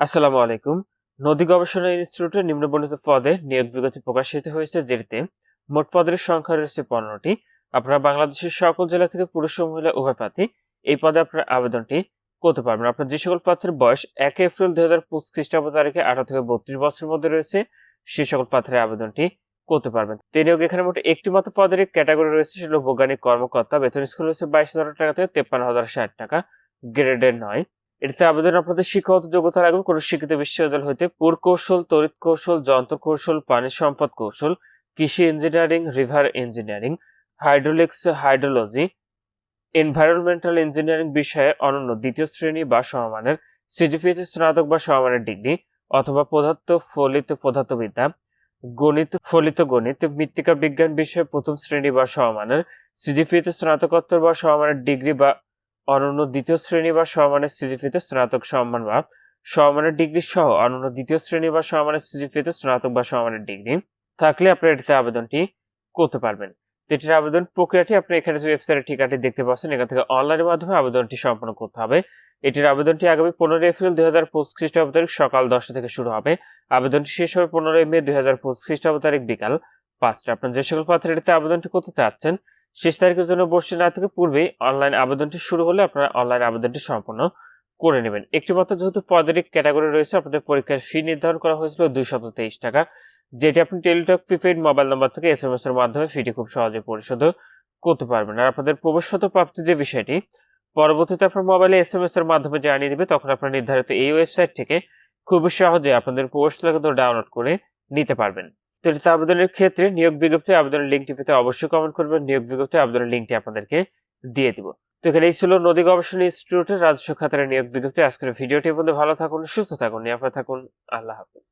আসসালামু আলাইকুম। নদী গবেষণা ইনস্টিটিউটের নিম্নবর্ণিত পদে নিয়োগ বিজ্ঞপ্তি প্রকাশিত হয়েছে, যেটিতে মোট পদের সংখ্যা রয়েছে পনেরোটি। আপনারা বাংলাদেশের সকল জেলা থেকে পুরুষ ও মহিলা উভয় প্রার্থী এই পদে আপনার আবেদনটি করতে পারবেন। আপনার যে সকল প্রার্থীর বয়স এক এপ্রিল দুই হাজার পঁচিশ খ্রিস্টাব্দ তারিখে আঠারো থেকে বত্রিশ বছরের মধ্যে রয়েছে, সে সকল প্রার্থীর আবেদনটি করতে পারবেন। তো এই নিয়োগ এখানে মোট একটি মাত্র পদের ক্যাটাগরি রয়েছে সেগুলো বৈজ্ঞানিক কর্মকর্তা। বেতন স্কুল রয়েছে বাইশ হাজার টাকা থেকে তেপ্পান্ন হাজার ষাট টাকা। গ্রেডের নয়। এটিতে আবেদন আপনাদের শিক্ষাগত যোগ্যতা লাগবে কোনো শিক্ষিত বিশ্ববিদ্যালয় হইতে পুরকৌশল তড়িৎ কৌশল, যন্ত্র কৌশল, পানি সম্পদ কৌশল, কৃষি engineering river engineering hydraulics hydrology environmental engineering বিষয়ে অনন্য দ্বিতীয় শ্রেণি বা সমমানের সিজিপিতে স্নাতক বা সমমানের ডিগ্রি অথবা পদার্থ ফলিত পদার্থবিদ্যা, গণিত ফলিত গণিত, মৃত্তিকা বিজ্ঞান বিষয়ে প্রথম শ্রেণি বা সমমানের সিজিপিতে স্নাতকোত্তর বা সমমানের ডিগ্রি বা অনন্য দ্বিতীয় শ্রেণি বা সমমানের সিজিপিতে স্নাতক সম্মান বা সমমানের ডিগ্রি সহ অনন্য দ্বিতীয় শ্রেণি বা সমমানের সিজিপিতে স্নাতক বা সমমানের ডিগ্রি থাকলে আপনি এটিতে আবেদনটি করতে পারবেন। এটির আবেদন প্রক্রিয়াটি আপনি এখানে যে ওয়েবসাইটের ঠিকানাটি দেখতে পাচ্ছেন, এখান থেকে অনলাইনের মাধ্যমে আবেদনটি সম্পন্ন করতে হবে। এটির আবেদনটি আগামী পনেরোই এপ্রিল দুই হাজার পঁচিশ খ্রিস্টাব্দ তারিখ সকাল দশটা থেকে শুরু হবে। আবেদনটি শেষ হবে পনেরোই মে দুই হাজার পঁচিশ খ্রিস্টাব্দ তারিখ বিকাল পাঁচটা। আপনার যে সকল প্রার্থীরা এটিতে আবেদনটি করতে চাচ্ছেন শেষ তারিখের জন্য বসে না থেকে পূর্বেই অনলাইন আবেদনটি শুরু হলে আপনারা অনলাইন আবেদনটি সম্পন্ন করে নেবেন। একটি মাত্র যেহেতু পদের ক্যাটাগরি রয়েছে, আপনাদের পরীক্ষার ফি নির্ধারণ করা হয়েছিল দুইশত তেইশ টাকা। যেটি আপনি টেলিটক প্রিপেড মোবাইল নাম্বার থেকে এস এম এস এর মাধ্যমে ফিটি খুব সহজে পরিশোধ করতে পারবেন। আর আপনাদের প্রবেশগত প্রাপ্তির যে বিষয়টি, পরবর্তীতে আপনার মোবাইলে এস এম এস এর মাধ্যমে জানিয়ে দিবে, তখন আপনার নির্ধারিত এই ওয়েবসাইট থেকে খুব সহজে আপনাদের প্রবেশগুলো ডাউনলোড করে নিতে পারবেন। তো আবেদনের ক্ষেত্রে নিয়োগ বিজ্ঞপ্তি, আবেদনের লিঙ্কটি পেতে অবশ্যই কমেন্ট করবেন। নিয়োগ বিজ্ঞপ্তি, আবেদনের লিঙ্কটি আপনাদেরকে দিয়ে দিব। তো এখানে এই ছিল নদী গবেষণা ইনস্টিটিউটের রাজস্ব খাতারের নিয়োগ বিজ্ঞপ্তি। আজকের ভিডিওটি মধ্যে ভালো থাকুন, সুস্থ থাকুন, নিরাপদ থাকুন। আল্লাহ হাফিজ।